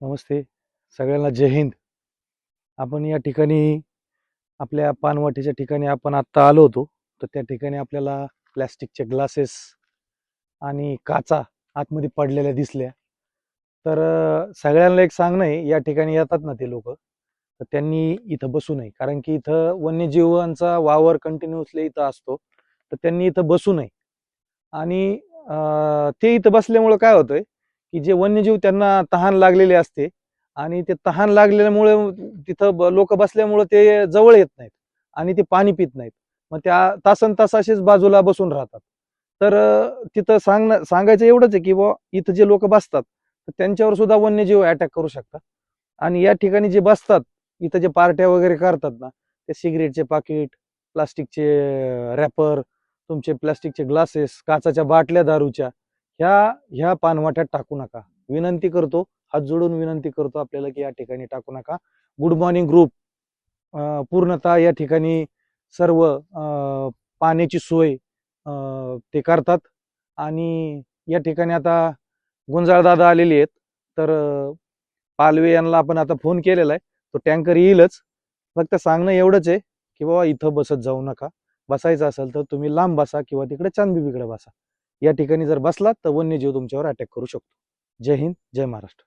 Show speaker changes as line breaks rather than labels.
नमस्ते. सगळ्यांना जय हिंद. आपण या ठिकाणी आपल्या पानवाटीच्या ठिकाणी आपण आत्ता आलो होतो. तर त्या ठिकाणी आपल्याला प्लॅस्टिकचे ग्लासेस आणि काचा आतमध्ये पडलेल्या दिसल्या. तर सगळ्यांना एक सांगणं आहे या ठिकाणी येतात ना ते लोक तर त्यांनी इथं बसू नये. कारण की इथं वन्यजीवांचा वावर कंटिन्युअसली इथं असतो. तर त्यांनी इथं बसू नये. आणि ते इथं बसल्यामुळं काय होतंय की जे वन्यजीव त्यांना तहान लागलेले असते आणि ते तहान लागलेल्यामुळे तिथं लोक बसल्यामुळे ते जवळ येत नाहीत आणि ते पाणी पित नाहीत. मग त्या तासन तास असेच बाजूला बसून राहतात. तर तिथं सांगणं सांगायचं एवढंच आहे की बुवा इथं जे लोक बसतात तर त्यांच्यावर सुद्धा वन्यजीव अटॅक करू शकतात. आणि या ठिकाणी जे बसतात इथं जे पार्ट्या वगैरे करतात ना ते सिगरेटचे पाकिट प्लास्टिकचे रॅपर तुमचे प्लास्टिकचे ग्लासेस काचाच्या बाटल्या दारूच्या ह्या ह्या पानवाट्यात टाकू नका. विनंती करतो हात जोडून विनंती करतो आपल्याला की या ठिकाणी टाकू नका. गुड मॉर्निंग ग्रुप पूर्णतः या ठिकाणी सर्व पाण्याची सोय ते करतात. आणि या ठिकाणी आता गुंजाळदादा आलेले आहेत. तर पालवे यांना आपण आता फोन केलेला आहे. तो टँकर येईलच. फक्त सांगणं एवढंच आहे की बाबा इथं बसत जाऊ नका. बसायचं असेल तर तुम्ही लांब बसा किंवा तिकडे चांदबिबीकडे बसा. या ठिकाणी जर बसलात तर वन्यजीव तुमच्यावर अटॅक करू शकतो. जय हिंद जय महाराष्ट्र.